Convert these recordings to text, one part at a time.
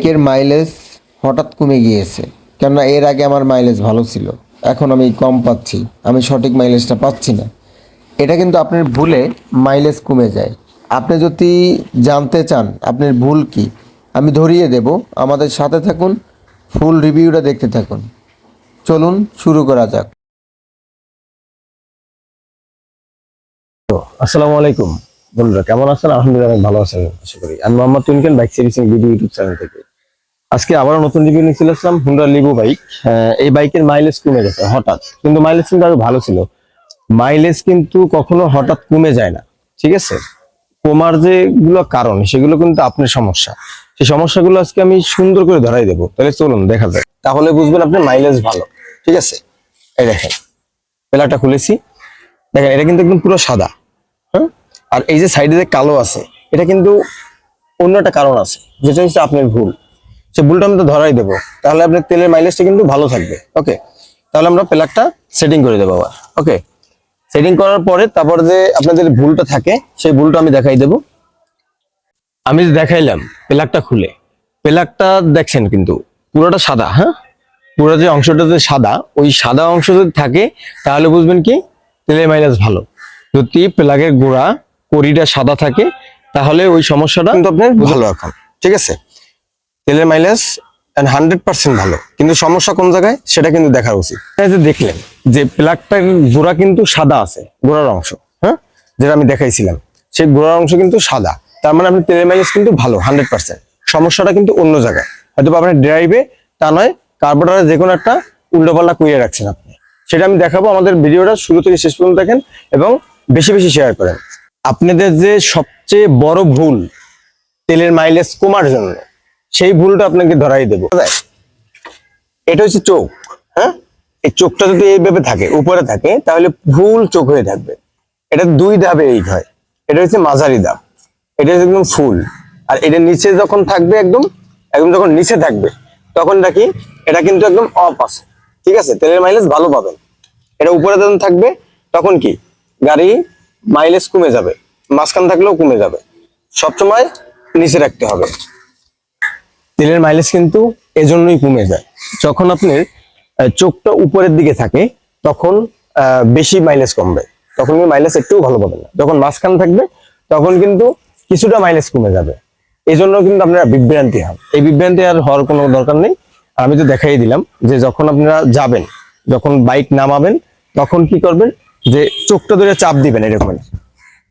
বাইকের মাইলেজ হঠাৎ কমে গিয়েছে। কেননা এর আগে আমার মাইলেজ ভালো ছিল। এখন আমি কম পাচ্ছি। আমি সঠিক মাইলেজটা পাচ্ছি না। এটা কিন্তু আপনার ভুলে মাইলেজ কমে যায়। আপনি যদি জানতে চান আপনার ভুল কি, আমি ধরিয়ে দেব। আমাদের সাথে থাকুন ফুল রিভিউটা দেখতে থাকুন। চলুন, শুরু করা যাক। আসসালামু আলাইকুম। বন্ধুরা, কেমন আছেন? আলহামদুলিল্লাহ ভালো আছেন আশা করি। আমি Mohammad তুনকেন bike servicing video YouTube channel থেকে। আজকে আবারও নতুন রিভিউ নিয়ে চলে আসলাম হুন্ডা লিবু বাইক এই বাইকের মাইলেজ কমে গেছে, হঠাৎ। কিন্তু মাইলেজ কিন্তু আরও ভালো ছিল। মাইলেজ কিন্তু কখনো হঠাৎ কমে যায় না, ঠিক আছে? কমার যেগুলো কারণ, সেগুলো কিন্তু আপনার সমস্যা। সেই সমস্যাগুলো আজকে আমি সুন্দর করে ধরাই দেবো। তাহলে চলুন, দেখা যায় তাহলে বুঝবেন আপনার মাইলেজ ভালো, ঠিক আছে? এই দেখেন, পেলাটা খুলেছি। দেখেন, এটা কিন্তু একদম পুরো সাদা। হ্যাঁ? আর এই যে সাইডে যে কালো আছে, এটা কিন্তু অন্য একটা কারণ আছে, যেটা হচ্ছে আপনার ভুল। সে ভুলটা আমি তো ধরাই দেবো। তাহলে আপনার তেলের মাইলেজটা কিন্তু ভালো থাকবে। ওকে তাহলে আমরা প্লাগটা সেটিং করে দেবো আবার। ওকে সেটিং করার পরে তারপর যে আপনাদের ভুলটা থাকে সেই ভুলটা আমি দেখাই দেবো। আমি দেখাইলাম প্লাগটা খুলে প্লাগটা দেখছেন কিন্তু পুরোটা সাদা হ্যাঁ? পুরো যে অংশটা যে সাদা ওই সাদা অংশ যদি থাকে তাহলে বুঝবেন কি তেলের মাইলেজ ভালো। যদি প্লাগের গোড়া কড়িটা সাদা থাকে তাহলে ওই সমস্যাটা কিন্তু আপনার ভালো এখন। ঠিক আছে? তেলের মাইলেজ হান্ড্রেড পার্সেন্ট ভালো। কিন্তু সমস্যা কোন জায়গায়? সেটা কিন্তু দেখা উচিত। যে দেখলেন যে প্লাগটার গোড়া কিন্তু সাদা আছে, গোড়ার অংশ হ্যাঁ? যেটা আমি দেখাইছিলাম, সেই গোড়ার অংশ কিন্তু সাদা। তার মানে আপনার তেলের মাইলেজ কিন্তু ভালো হান্ড্রেড পার্সেন্ট সমস্যাটা কিন্তু অন্য জায়গায়। হয়তো আপনার ড্রাইভে তা নয় কার্বোটারে যে কোনো একটা উল্টোপাল্লা কুইয়ে রাখছেন আপনি। সেটা আমি দেখাবো আমাদের ভিডিওটা শুরু থেকে শেষ পর্যন্ত দেখেন এবং বেশি বেশি শেয়ার করেন। আপনাদের যে সবচেয়ে বড় ভুল, তেলের মাইলেজ কমার জন্য সেই ভুলটা আপনাকে ধরাই দেবো। এটা হচ্ছে চোখ হ্যাঁ? এই চোখটা যদি এইভাবে থাকে, উপরে থাকে, তাহলে ভুল চোখ হয়ে থাকবে। এটা দুই ধাপে এই হয়। এটা হচ্ছে মাঝারি ধাপ। এটা হচ্ছে একদম ফুল। আর এটা নিচে যখন থাকবে একদম একদম যখন নিচে থাকবে, তখন দেখি এটা কিন্তু একদম অফ আছে। ঠিক আছে? তেলের মাইলেজ ভালো পাবেন। এটা উপরে যখন থাকবে, তখন কি? গাড়ি মাইলেজ কমে যাবে। মাঝখান থাকলেও কমে যাবে। সবসময় নিচে রাখতে হবে। তেলের মাইলেজ কিন্তু এজন্যই কমে যায়। যখন আপনার চোখটা উপরের দিকে থাকে, তখন বেশি মাইলেজ কমবে। তখন মাইলেজ একটু ভালো পাবেন না। যখন মাঝখান থাকবে, তখন কিন্তু কিছুটা মাইলেজ কমে যাবে। এই জন্য কিন্তু আপনারা বিভ্রান্তি হন। এই বিভ্রান্তি আর হওয়ার কোনো দরকার নেই। আমি তো দেখাই দিলাম যে যখন আপনারা যাবেন, যখন বাইক নামাবেন, তখন কি করবেন যে চোখটা ধরে চাপ দিবেন এরকম।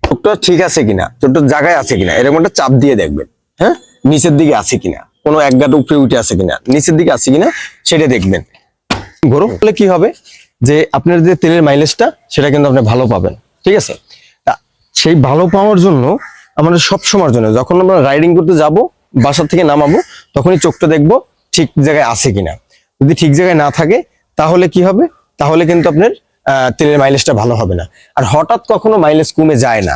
চোখটা ঠিক আছে কিনা? চোখটা জায়গায় আছে কিনা? এরকম একটা চাপ দিয়ে দেখবেন। হ্যাঁ? নিচের দিকে আছে কিনা? কোনো এক গাঁট উপরে উঠে আছে কিনা, নিচের দিকে আছে কিনা, সেটা দেখবেন। গরম হলে কি হবে? যে আপনার যে তেলের মাইলেজটা সেটা কিন্তু আপনি ভালো পাবেন। ঠিক আছে? সেই ভালো পাওয়ার জন্য আমাদের সব সময়ের জন্য, যখন আমরা রাইডিং করতে যাব, বাসা থেকে নামাবো, তখনই চোখটা দেখব ঠিক জায়গায় আছে কিনা। যদি ঠিক জায়গায় না থাকে, তাহলে কি হবে? তাহলে কিন্তু আপনার তেলের মাইলেজটা ভালো হবে না। আর হঠাৎ কখনো মাইলেজ কমে যায় না।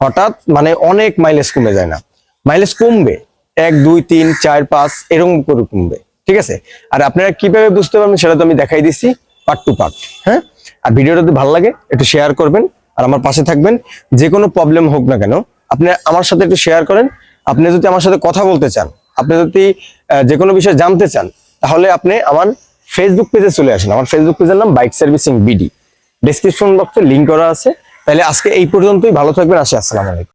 হঠাৎ মানে অনেক মাইলেজ কমে যায় না। মাইলেজ কমবে এক, দুই, তিন, চার, পাঁচ, এরকম করে কমবে। ঠিক আছে? আর আপনারা কীভাবে বুঝতে পারবেন সেটা তো আমি দেখাই দিচ্ছি পার্ট টু পার্ট হ্যাঁ? আর ভিডিওটা যদি ভালো লাগে, একটু শেয়ার করবেন, আর আমার পাশে থাকবেন, যে কোনো প্রবলেম হোক না কেন, আপনি আমার সাথে একটু শেয়ার করেন। আপনি যদি আমার সাথে কথা বলতে চান, আপনি যদি যে কোনো বিষয়ে জানতে চান, তাহলে আপনি আমার ফেসবুক পেজে চলে আসেন। আমার ফেসবুক পেজের নাম বাইক সার্ভিসিং বিডি ডিসক্রিপশন বক্সে লিঙ্ক করা আছে। তাহলে আজকে এই পর্যন্তই, ভালো থাকবেন, আসি, আসসালামু আলাইকুম।